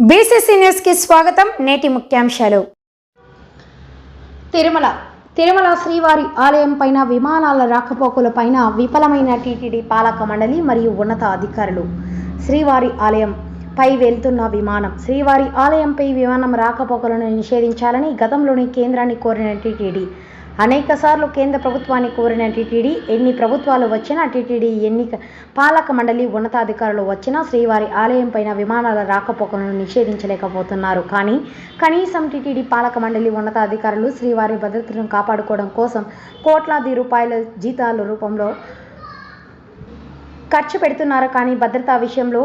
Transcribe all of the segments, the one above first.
BCC న్యూస్కి స్వాగతం నేటి ముఖ్యాంశాలు. తిరుమల. తిరుమల శ్రీవారి ఆలయం పైన విమానాల రాకపోకల పైన విఫలమైన టీటీడీ పాలక మండలి మరియు ఉన్నత అధికారులు. శ్రీవారి ఆలయం పై వెళ్తున్న విమానం శ్రీవారి ఆలయంపై విమానం రాకపోకలను నిషేధించాలని గతంలోని కేంద్రాన్ని కోరిన టీటీడీ. అనేక సార్లు కేంద్ర ప్రభుత్వాన్ని కోరిన టీటీడీ ఎన్ని ప్రభుత్వాలు వచ్చినా టీటీడీ ఎన్నిక పాలక మండలి ఉన్నతాధికారులు వచ్చినా శ్రీవారి ఆలయం పైన విమానాల రాకపోకలను నిషేధించలేకపోతున్నారు. కానీ కనీసం టీటీడీ పాలక మండలి ఉన్నతాధికారులు శ్రీవారి భద్రతను కాపాడుకోవడం కోసం కోట్లాది రూపాయల జీతాల రూపంలో ఖర్చు పెడుతున్నారు? కానీ భద్రతా విషయంలో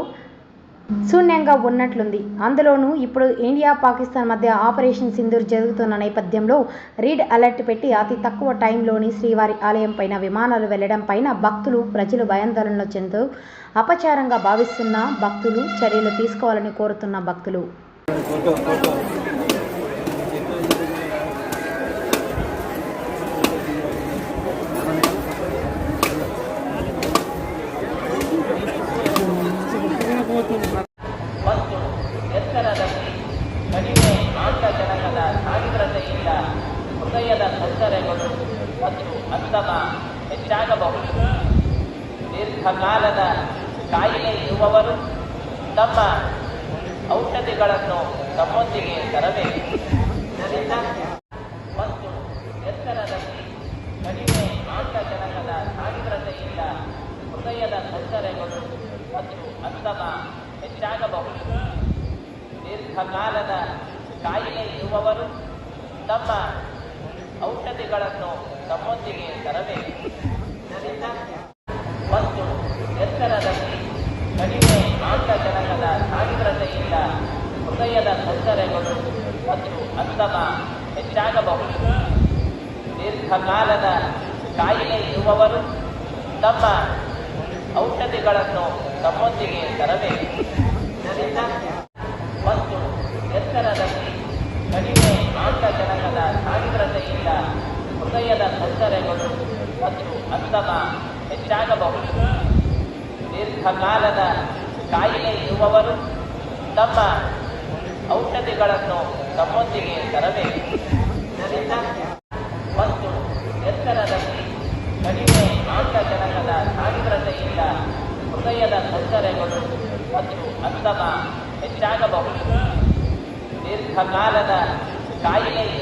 శూన్యంగా ఉన్నట్లుంది. అందులోనూ ఇప్పుడు ఇండియా పాకిస్తాన్ మధ్య ఆపరేషన్ సింధూర్ జరుగుతున్న నేపథ్యంలో రీడ్ అలర్ట్ పెట్టి అతి తక్కువ టైంలోని శ్రీవారి ఆలయం పైన విమానాలు వెళ్ళడం పైన భక్తులు ప్రజలు భయాందోళనలో చెందుతూ అపచారంగా భావిస్తున్న భక్తులు చర్యలు తీసుకోవాలని కోరుతున్న భక్తులు. ತೊಂದರೆಗಳು ಮತ್ತು ಅಂತಮ ಹೆಚ್ಚಾಗಬಹುದು. ದೀರ್ಘಕಾಲದ ಕಾಯಿಲೆ ಇರುವವರು ತಮ್ಮ ಔಷಧಿಗಳನ್ನು ತಮ್ಮೊಂದಿಗೆ ತರಬೇಕು. ಮತ್ತು ಎತ್ತರದಲ್ಲಿ ಕಡಿಮೆ ಆಮ್ಲಜನಕದ ಸಾಂದ್ರತೆಯಿಂದ ಹೃದಯದ ತೊಂದರೆಗಳು ಮತ್ತು ಅಂತಮ ಹೆಚ್ಚಾಗಬಹುದು. ದೀರ್ಘಕಾಲದ ಕಾಯಿಲೆ ಇರುವವರು ತಮ್ಮ ಔಷಧಿಗಳನ್ನು ತಮ್ಮೊಂದಿಗೆ ತರಬೇಕು. ಮತ್ತು ಎತ್ತರದಲ್ಲಿ ಕಡಿಮೆ ಆಮ್ಲಜನಕದ ಸಾಂದ್ರತೆಯಿಂದ ಹೃದಯದ ತೊಂದರೆಗಳು ಮತ್ತು ಅಂತಮ ಹೆಚ್ಚಾಗಬಹುದು. ದೀರ್ಘಕಾಲದ ಕಾಯಿಲೆ ಇರುವವರು ತಮ್ಮ ಔಷಧಿಗಳನ್ನು ತಮ್ಮೊಂದಿಗೆ ತರಬೇಕು ಇದರಿಂದ ಮತ್ತು ಎತ್ತರದಲ್ಲಿ ಕಡಿಮೆ ಆಮ್ಲಜನಕದ ಸಾಂದ್ರತೆಯಿಂದ ಹೃದಯದ ತೊಂದರೆಗಳು ಮತ್ತು ಅಂತಮ ಹೆಚ್ಚಾಗಬಹುದು. ದೀರ್ಘಕಾಲದ ಕಾಯಿಲೆ ಇರುವವರು ತಮ್ಮ ಔಷಧಿಗಳನ್ನು ತಮ್ಮೊಂದಿಗೆ ತರಬೇಕು. ಮತ್ತು ಎತ್ತರದಲ್ಲಿ ಕಡಿಮೆ ಆಮ್ಲಜನಕದ ಸಾಂದ್ರತೆಯಿಂದ ಹೃದಯದ ತೊಂದರೆಗಳು ಮತ್ತು ಅಂತಮ ಹೆಚ್ಚಾಗಬಹುದು. ದೀರ್ಘಕಾಲದ ಕಾಯಿಲೆ